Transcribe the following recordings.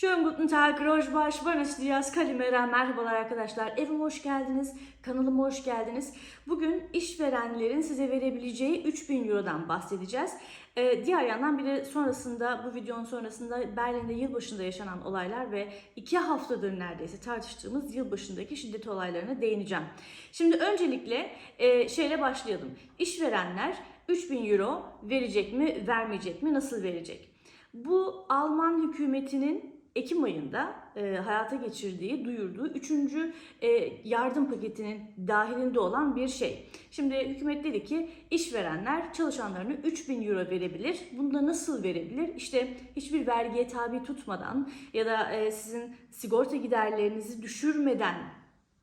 Schönen guten Tag, Rojbaş, buenos dias, kalimera, merhabalar arkadaşlar. Evime hoş geldiniz, kanalıma hoş geldiniz. Bugün işverenlerin size verebileceği 3000 Euro'dan bahsedeceğiz. Ee, diğer yandan bir de sonrasında, bu videonun sonrasında Berlin'de yılbaşında yaşanan olaylar ve iki haftadır neredeyse tartıştığımız yılbaşındaki şiddet olaylarına değineceğim. Şimdi öncelikle e, şeyle başlayalım. İşverenler 3000 Euro verecek mi, vermeyecek mi, nasıl verecek? Bu Alman hükümetinin Ekim ayında e, hayata geçirdiği, duyurduğu üçüncü e, yardım paketinin dahilinde olan bir şey. Şimdi hükümet dedi ki işverenler çalışanlarına 3000 euro verebilir. Bunu da nasıl verebilir? İşte hiçbir vergiye tabi tutmadan ya da e, sizin sigorta giderlerinizi düşürmeden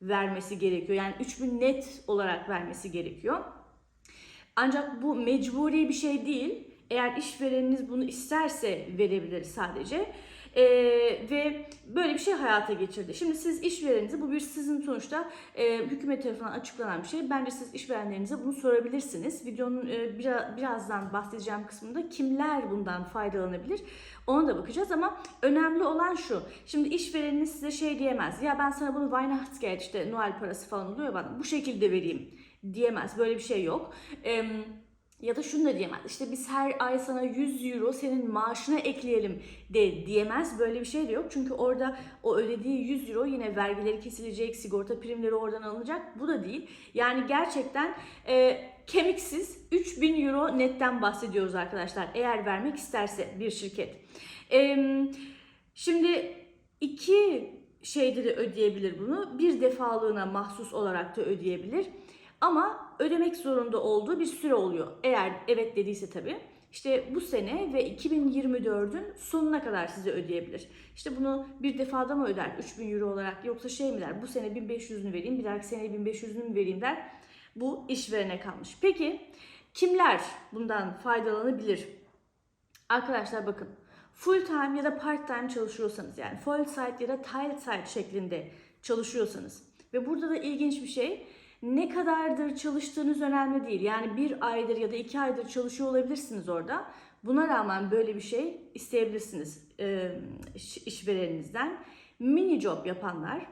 vermesi gerekiyor. Yani 3000 net olarak vermesi gerekiyor. Ancak bu mecburi bir şey değil. Eğer işvereniniz bunu isterse verebilir sadece. Ee, ve böyle bir şey hayata geçirdi. Şimdi siz işvereninize bu bir sizin sonuçta e, hükümet tarafından açıklanan bir şey. Bence siz işverenlerinize bunu sorabilirsiniz. Videonun e, biraz, birazdan bahsedeceğim kısmında kimler bundan faydalanabilir ona da bakacağız ama önemli olan şu. Şimdi işvereniniz size şey diyemez. Ya ben sana bunu Weihnachtsgeld işte Noel parası falan oluyor bana bu şekilde vereyim diyemez. Böyle bir şey yok. Eee ya da şunu da diyemez. İşte biz her ay sana 100 euro senin maaşına ekleyelim de diyemez. Böyle bir şey de yok. Çünkü orada o ödediği 100 euro yine vergileri kesilecek, sigorta primleri oradan alınacak. Bu da değil. Yani gerçekten e, kemiksiz 3000 euro netten bahsediyoruz arkadaşlar. Eğer vermek isterse bir şirket. E, şimdi iki şeyde de ödeyebilir bunu. Bir defalığına mahsus olarak da ödeyebilir. Ama ödemek zorunda olduğu bir süre oluyor. Eğer evet dediyse tabii. İşte bu sene ve 2024'ün sonuna kadar size ödeyebilir. İşte bunu bir defada mı öder 3000 euro olarak yoksa şey mi der bu sene 1500'ünü vereyim bir dahaki sene 1500'ünü mü vereyim der. Bu işverene kalmış. Peki kimler bundan faydalanabilir? Arkadaşlar bakın full time ya da part time çalışıyorsanız yani full site ya da Teilzeit şeklinde çalışıyorsanız ve burada da ilginç bir şey ne kadardır çalıştığınız önemli değil. Yani bir aydır ya da iki aydır çalışıyor olabilirsiniz orada. Buna rağmen böyle bir şey isteyebilirsiniz e, işvereninizden. Mini job yapanlar,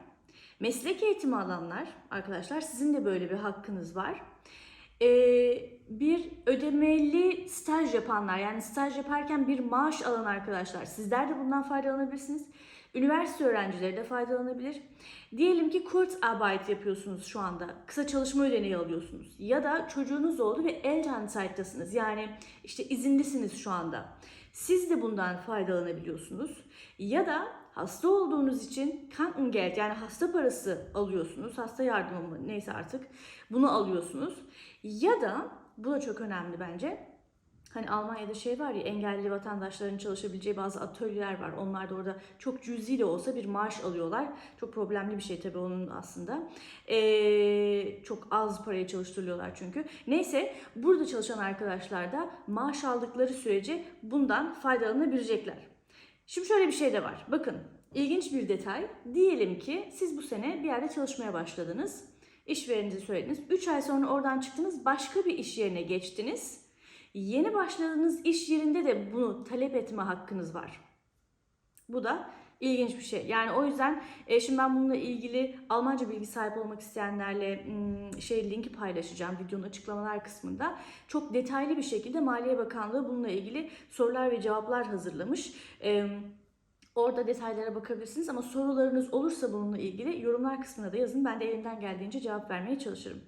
meslek eğitimi alanlar arkadaşlar sizin de böyle bir hakkınız var. E, bir ödemeli staj yapanlar yani staj yaparken bir maaş alan arkadaşlar sizler de bundan faydalanabilirsiniz. Üniversite öğrencileri de faydalanabilir. Diyelim ki Kurzarbeit yapıyorsunuz şu anda. Kısa çalışma ödeneği alıyorsunuz. Ya da çocuğunuz oldu ve Elternzeit'tasınız. Yani işte izinlisiniz şu anda. Siz de bundan faydalanabiliyorsunuz. Ya da hasta olduğunuz için Krankengeld yani hasta parası alıyorsunuz. Hasta yardımı mı neyse artık bunu alıyorsunuz. Ya da bu da çok önemli bence. Hani Almanya'da şey var ya engelli vatandaşların çalışabileceği bazı atölyeler var. Onlar da orada çok cüzi de olsa bir maaş alıyorlar. Çok problemli bir şey tabii onun aslında. Ee, çok az paraya çalıştırılıyorlar çünkü. Neyse burada çalışan arkadaşlar da maaş aldıkları sürece bundan faydalanabilecekler. Şimdi şöyle bir şey de var. Bakın ilginç bir detay. Diyelim ki siz bu sene bir yerde çalışmaya başladınız. İşverenize söylediniz. 3 ay sonra oradan çıktınız. Başka bir iş yerine geçtiniz. Yeni başladığınız iş yerinde de bunu talep etme hakkınız var. Bu da ilginç bir şey. Yani o yüzden e, şimdi ben bununla ilgili Almanca bilgi sahip olmak isteyenlerle şey linki paylaşacağım videonun açıklamalar kısmında. Çok detaylı bir şekilde Maliye Bakanlığı bununla ilgili sorular ve cevaplar hazırlamış. E, Orada detaylara bakabilirsiniz ama sorularınız olursa bununla ilgili yorumlar kısmına da yazın. Ben de elimden geldiğince cevap vermeye çalışırım.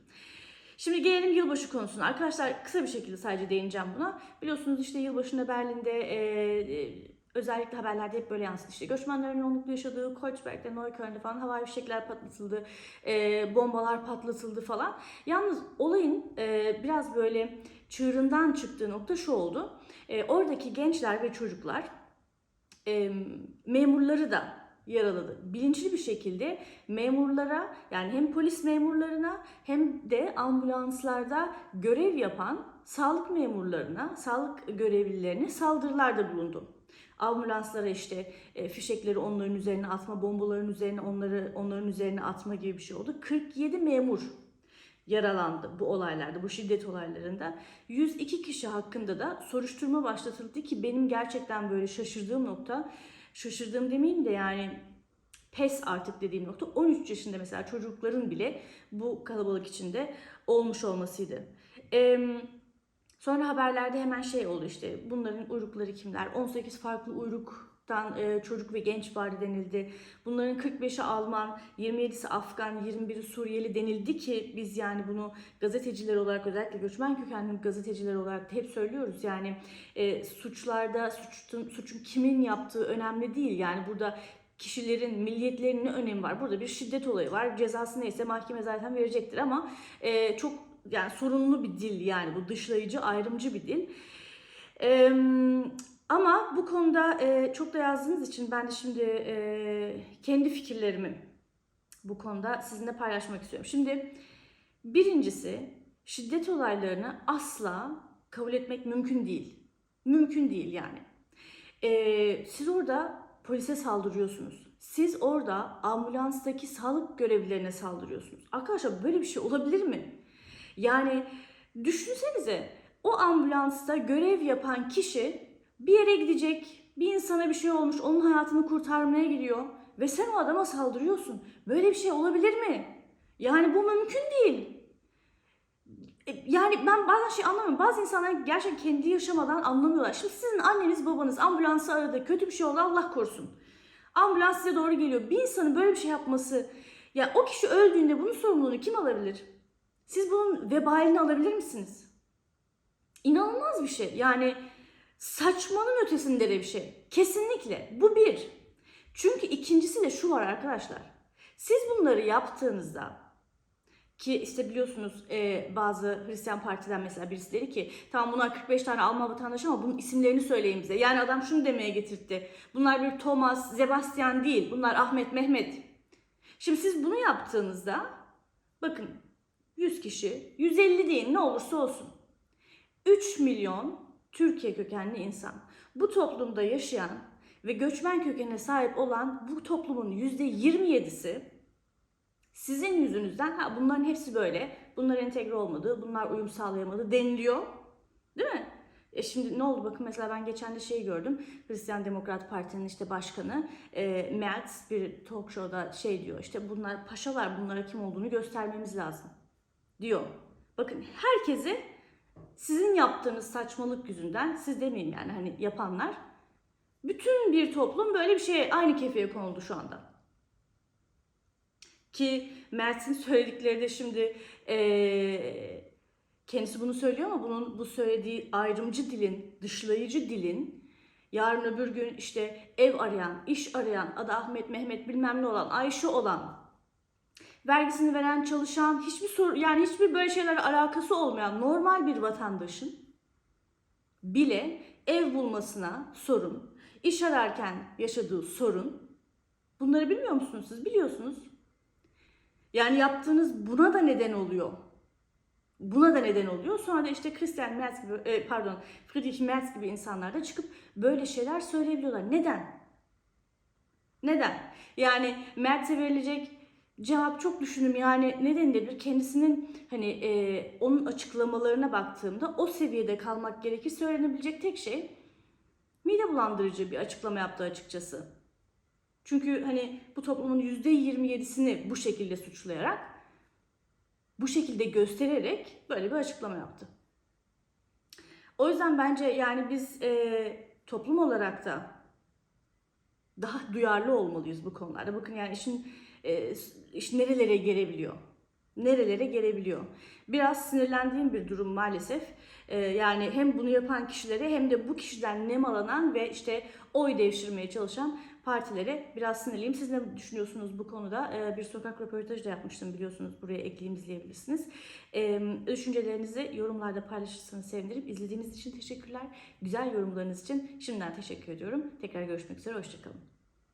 Şimdi gelelim yılbaşı konusuna. Arkadaşlar kısa bir şekilde sadece değineceğim buna. Biliyorsunuz işte yılbaşında Berlin'de e, özellikle haberlerde hep böyle yansıdı. İşte göçmenlerin yoğunlukla yaşadığı Kreuzberg'de, Neukölln'de falan havai fişekler patlatıldı, e, bombalar patlatıldı falan. Yalnız olayın e, biraz böyle çığırından çıktığı nokta şu oldu. E, oradaki gençler ve çocuklar e, memurları da yaraladı. Bilinçli bir şekilde memurlara yani hem polis memurlarına hem de ambulanslarda görev yapan sağlık memurlarına, sağlık görevlilerine saldırılarda bulundu. Ambulanslara işte e, fişekleri onların üzerine atma, bombaların üzerine onları onların üzerine atma gibi bir şey oldu. 47 memur yaralandı bu olaylarda, bu şiddet olaylarında. 102 kişi hakkında da soruşturma başlatıldı ki benim gerçekten böyle şaşırdığım nokta şaşırdığım demeyeyim de yani pes artık dediğim nokta 13 yaşında mesela çocukların bile bu kalabalık içinde olmuş olmasıydı. Eee Sonra haberlerde hemen şey oldu işte bunların uyrukları kimler? 18 farklı uyruktan e, çocuk ve genç var denildi. Bunların 45'i Alman, 27'si Afgan, 21'i Suriyeli denildi ki biz yani bunu gazeteciler olarak özellikle göçmen kökenli gazeteciler olarak hep söylüyoruz. Yani e, suçlarda suçun, suçun kimin yaptığı önemli değil. Yani burada kişilerin milliyetlerinin ne önemi var? Burada bir şiddet olayı var. Cezası neyse mahkeme zaten verecektir ama e, çok yani sorunlu bir dil yani bu dışlayıcı, ayrımcı bir dil. Ee, ama bu konuda e, çok da yazdığınız için ben de şimdi e, kendi fikirlerimi bu konuda sizinle paylaşmak istiyorum. Şimdi birincisi şiddet olaylarını asla kabul etmek mümkün değil. Mümkün değil yani. Ee, siz orada polise saldırıyorsunuz. Siz orada ambulanstaki sağlık görevlilerine saldırıyorsunuz. Arkadaşlar böyle bir şey olabilir mi? Yani düşünsenize o ambulansta görev yapan kişi bir yere gidecek, bir insana bir şey olmuş, onun hayatını kurtarmaya gidiyor ve sen o adama saldırıyorsun. Böyle bir şey olabilir mi? Yani bu mümkün değil. E, Yani ben bazen şey anlamıyorum. Bazı insanlar gerçekten kendi yaşamadan anlamıyorlar. Şimdi sizin anneniz babanız ambulansı aradı. Kötü bir şey oldu Allah korusun. Ambulans size doğru geliyor. Bir insanın böyle bir şey yapması ya o kişi öldüğünde bunun sorumluluğunu kim alabilir? Siz bunun vebalini alabilir misiniz? İnanılmaz bir şey. Yani saçmanın ötesinde de bir şey. Kesinlikle. Bu bir. Çünkü ikincisi de şu var arkadaşlar. Siz bunları yaptığınızda ki işte biliyorsunuz e, bazı Hristiyan partiden mesela birisi dedi ki tamam bunlar 45 tane Alman vatandaşı ama bunun isimlerini söyleyin bize. Yani adam şunu demeye getirtti. Bunlar bir Thomas, Sebastian değil. Bunlar Ahmet, Mehmet. Şimdi siz bunu yaptığınızda bakın 100 kişi, 150 değil ne olursa olsun. 3 milyon Türkiye kökenli insan. Bu toplumda yaşayan ve göçmen kökene sahip olan bu toplumun %27'si sizin yüzünüzden ha bunların hepsi böyle, bunlar entegre olmadı, bunlar uyum sağlayamadı deniliyor. Değil mi? E şimdi ne oldu bakın mesela ben geçen de şey gördüm. Hristiyan Demokrat Parti'nin işte başkanı e, Merz bir talk show'da şey diyor işte bunlar paşalar bunlara kim olduğunu göstermemiz lazım diyor. Bakın herkesi sizin yaptığınız saçmalık yüzünden siz demeyeyim yani hani yapanlar bütün bir toplum böyle bir şeye aynı kefeye konuldu şu anda. Ki Mert'in söyledikleri de şimdi eee, kendisi bunu söylüyor ama bunun bu söylediği ayrımcı dilin, dışlayıcı dilin yarın öbür gün işte ev arayan, iş arayan, adı Ahmet, Mehmet bilmem ne olan, Ayşe olan, vergisini veren, çalışan, hiçbir sor yani hiçbir böyle şeylerle alakası olmayan normal bir vatandaşın bile ev bulmasına sorun, iş ararken yaşadığı sorun. Bunları bilmiyor musunuz siz? Biliyorsunuz. Yani yaptığınız buna da neden oluyor. Buna da neden oluyor. Sonra da işte Christian Merz gibi, e, pardon Friedrich Merz gibi insanlar da çıkıp böyle şeyler söyleyebiliyorlar. Neden? Neden? Yani Merz'e verilecek cevap çok düşündüm. Yani ne denilebilir? Kendisinin hani e, onun açıklamalarına baktığımda o seviyede kalmak gerekir söylenebilecek tek şey mide bulandırıcı bir açıklama yaptı açıkçası. Çünkü hani bu toplumun %27'sini bu şekilde suçlayarak, bu şekilde göstererek böyle bir açıklama yaptı. O yüzden bence yani biz e, toplum olarak da daha duyarlı olmalıyız bu konularda. Bakın yani işin e, iş nerelere gelebiliyor? Nerelere gelebiliyor? Biraz sinirlendiğim bir durum maalesef. E, yani hem bunu yapan kişilere hem de bu kişiden nemalanan ve işte oy devşirmeye çalışan partilere biraz sinirliyim. Siz ne düşünüyorsunuz bu konuda? Ee, bir sokak röportajı da yapmıştım biliyorsunuz. Buraya ekleyeyim izleyebilirsiniz. Ee, düşüncelerinizi yorumlarda paylaşırsanız sevinirim. İzlediğiniz için teşekkürler. Güzel yorumlarınız için şimdiden teşekkür ediyorum. Tekrar görüşmek üzere. Hoşçakalın.